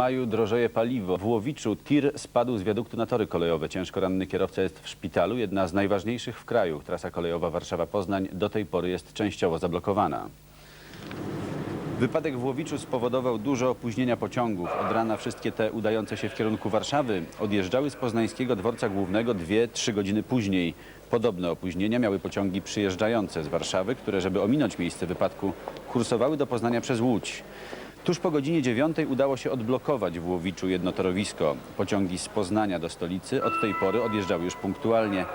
maju drożeje paliwo. W Łowiczu tir spadł z wiaduktu na tory kolejowe. Ciężko ranny kierowca jest w szpitalu, jedna z najważniejszych w kraju. Trasa kolejowa Warszawa-Poznań do tej pory jest częściowo zablokowana. Wypadek w Łowiczu spowodował duże opóźnienia pociągów. Od rana wszystkie te udające się w kierunku Warszawy odjeżdżały z poznańskiego dworca głównego 2-3 godziny później. Podobne opóźnienia miały pociągi przyjeżdżające z Warszawy, które, żeby ominąć miejsce wypadku, kursowały do Poznania przez Łódź. Tuż po godzinie 9 udało się odblokować w Łowiczu jedno torowisko. Pociągi z Poznania do stolicy od tej pory odjeżdżały już punktualnie.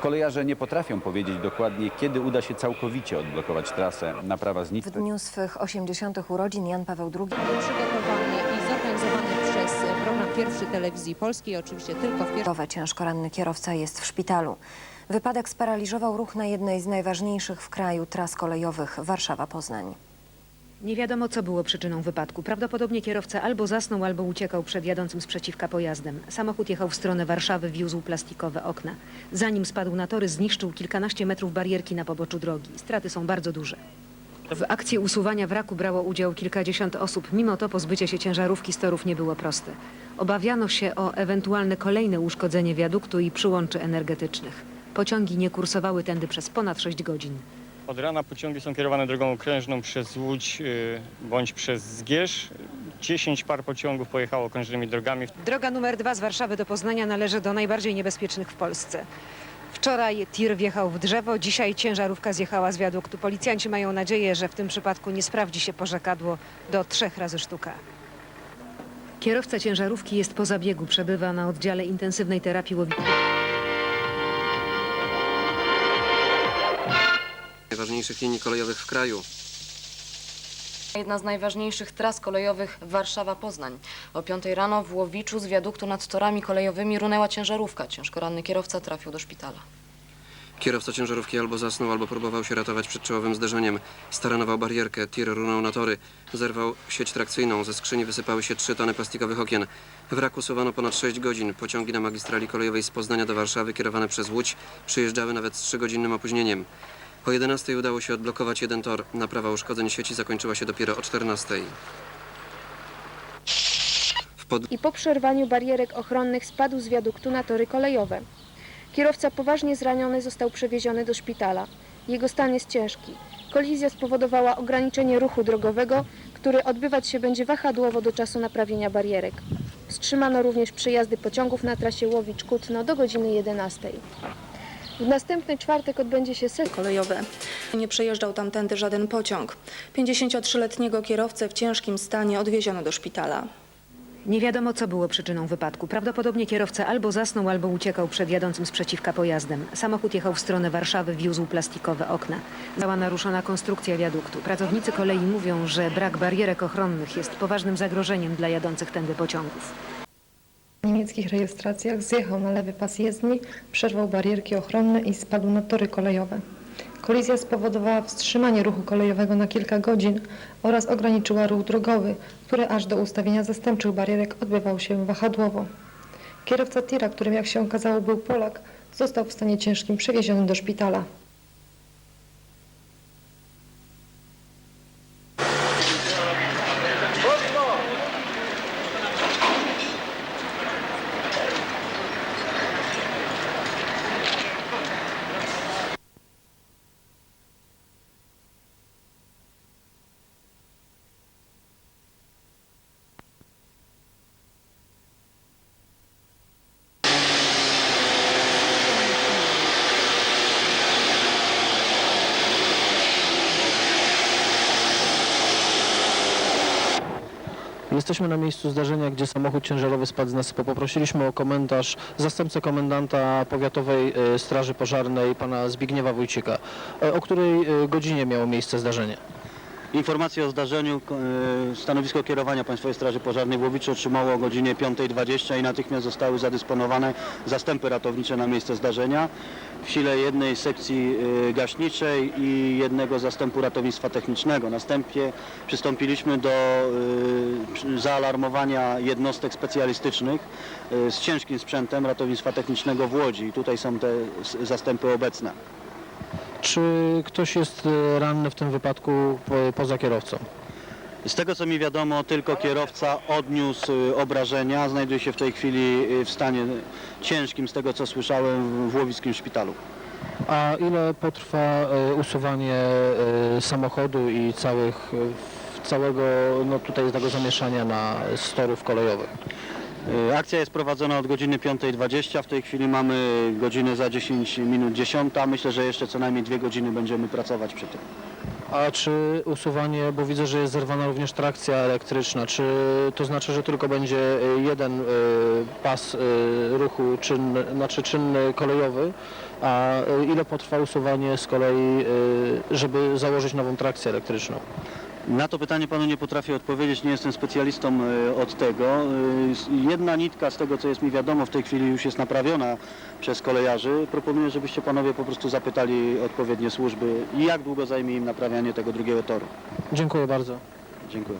Kolejarze nie potrafią powiedzieć dokładnie, kiedy uda się całkowicie odblokować trasę. Naprawa z W dniu swych 80. urodzin Jan Paweł II przygotowane i zorganizowane przez program Pierwszy Telewizji Polskiej, oczywiście tylko w pierwszym. Nowe ciężko ranny kierowca jest w szpitalu. Wypadek sparaliżował ruch na jednej z najważniejszych w kraju tras kolejowych Warszawa-Poznań. Nie wiadomo, co było przyczyną wypadku. Prawdopodobnie kierowca albo zasnął, albo uciekał przed jadącym sprzeciwka pojazdem. Samochód jechał w stronę Warszawy, wiózł plastikowe okna. Zanim spadł na tory, zniszczył kilkanaście metrów barierki na poboczu drogi. Straty są bardzo duże. W akcji usuwania wraku brało udział kilkadziesiąt osób. Mimo to pozbycie się ciężarówki z torów nie było proste. Obawiano się o ewentualne kolejne uszkodzenie wiaduktu i przyłączy energetycznych. Pociągi nie kursowały tędy przez ponad 6 godzin. Od rana pociągi są kierowane drogą okrężną przez Łódź y, bądź przez Zgierz. 10 par pociągów pojechało okrężnymi drogami. Droga numer dwa z Warszawy do Poznania należy do najbardziej niebezpiecznych w Polsce. Wczoraj tir wjechał w drzewo, dzisiaj ciężarówka zjechała z wiaduktu. Policjanci mają nadzieję, że w tym przypadku nie sprawdzi się porzekadło do trzech razy sztuka. Kierowca ciężarówki jest po zabiegu, przebywa na oddziale intensywnej terapii łowicy. Najważniejszych linii kolejowych w kraju. Jedna z najważniejszych tras kolejowych Warszawa-Poznań. O 5 rano w Łowiczu z wiaduktu nad torami kolejowymi runęła ciężarówka. Ciężko ranny kierowca trafił do szpitala. Kierowca ciężarówki albo zasnął, albo próbował się ratować przed czołowym zderzeniem. Staranował barierkę, tir runął na tory. Zerwał sieć trakcyjną, ze skrzyni wysypały się trzy tony plastikowych okien. Wrak usuwano ponad 6 godzin. Pociągi na magistrali kolejowej z Poznania do Warszawy kierowane przez Łódź przyjeżdżały nawet z 3-godzinnym opóźnieniem. O 11 udało się odblokować jeden tor. Naprawa uszkodzeń sieci zakończyła się dopiero o 14. W pod... i po przerwaniu barierek ochronnych spadł z wiaduktu na tory kolejowe. Kierowca poważnie zraniony został przewieziony do szpitala. Jego stan jest ciężki. Kolizja spowodowała ograniczenie ruchu drogowego, który odbywać się będzie wahadłowo do czasu naprawienia barierek. Wstrzymano również przejazdy pociągów na trasie Łowicz-Kutno do godziny 11. W następny czwartek odbędzie się sesja kolejowe. Nie przejeżdżał tamtędy żaden pociąg. 53-letniego kierowcę w ciężkim stanie odwieziono do szpitala. Nie wiadomo, co było przyczyną wypadku. Prawdopodobnie kierowca albo zasnął, albo uciekał przed jadącym sprzeciwka pojazdem. Samochód jechał w stronę Warszawy, wiózł plastikowe okna. Została naruszona konstrukcja wiaduktu. Pracownicy kolei mówią, że brak barierek ochronnych jest poważnym zagrożeniem dla jadących tędy pociągów. Niemieckich rejestracjach zjechał na lewy pas jezdni, przerwał barierki ochronne i spadł na tory kolejowe. Kolizja spowodowała wstrzymanie ruchu kolejowego na kilka godzin oraz ograniczyła ruch drogowy, który aż do ustawienia zastępczych barierek odbywał się wahadłowo. Kierowca tira, którym jak się okazało był Polak, został w stanie ciężkim przewieziony do szpitala. Jesteśmy na miejscu zdarzenia, gdzie samochód ciężarowy spadł z nasypu. Poprosiliśmy o komentarz zastępcę komendanta Powiatowej e, Straży Pożarnej, pana Zbigniewa Wójcika. E, O której e, godzinie miało miejsce zdarzenie? Informację o zdarzeniu e, stanowisko kierowania Państwowej Straży Pożarnej w Łowiczu otrzymało o godzinie 5.20 i natychmiast zostały zadysponowane zastępy ratownicze na miejsce zdarzenia w sile jednej sekcji e, gaśniczej i jednego zastępu ratownictwa technicznego. Następnie przystąpiliśmy do e, zaalarmowania jednostek specjalistycznych z ciężkim sprzętem ratownictwa technicznego w Łodzi tutaj są te zastępy obecne. Czy ktoś jest e, ranny w tym wypadku po, poza kierowcą? Z tego co mi wiadomo, tylko kierowca odniósł y, obrażenia. Znajduje się w tej chwili y, w stanie ciężkim, z tego co słyszałem, w Łowickim szpitalu. A ile potrwa e, usuwanie e, samochodu i całych, e, całego no tutaj tego zamieszania na z torów kolejowych? Y, Akcja jest prowadzona od godziny 5.20. W tej chwili mamy godzinę za 10 minut 10. Myślę, że jeszcze co najmniej dwie godziny będziemy pracować przy tym. A czy usuwanie, bo widzę, że jest zerwana również trakcja elektryczna, czy to znaczy, że tylko będzie e, jeden e, pas ruchu czynny, znaczy czynny kolejowy, a ile potrwa usuwanie z kolei, żeby założyć nową trakcję elektryczną? Na to pytanie panu nie potrafię odpowiedzieć, nie jestem specjalistą e, od tego. E, Jedna nitka z tego co jest mi wiadomo w tej chwili już jest naprawiona przez kolejarzy. Proponuję, żebyście panowie po prostu zapytali odpowiednie służby, jak długo zajmie im naprawianie tego drugiego toru. Dziękuję bardzo. Dziękuję.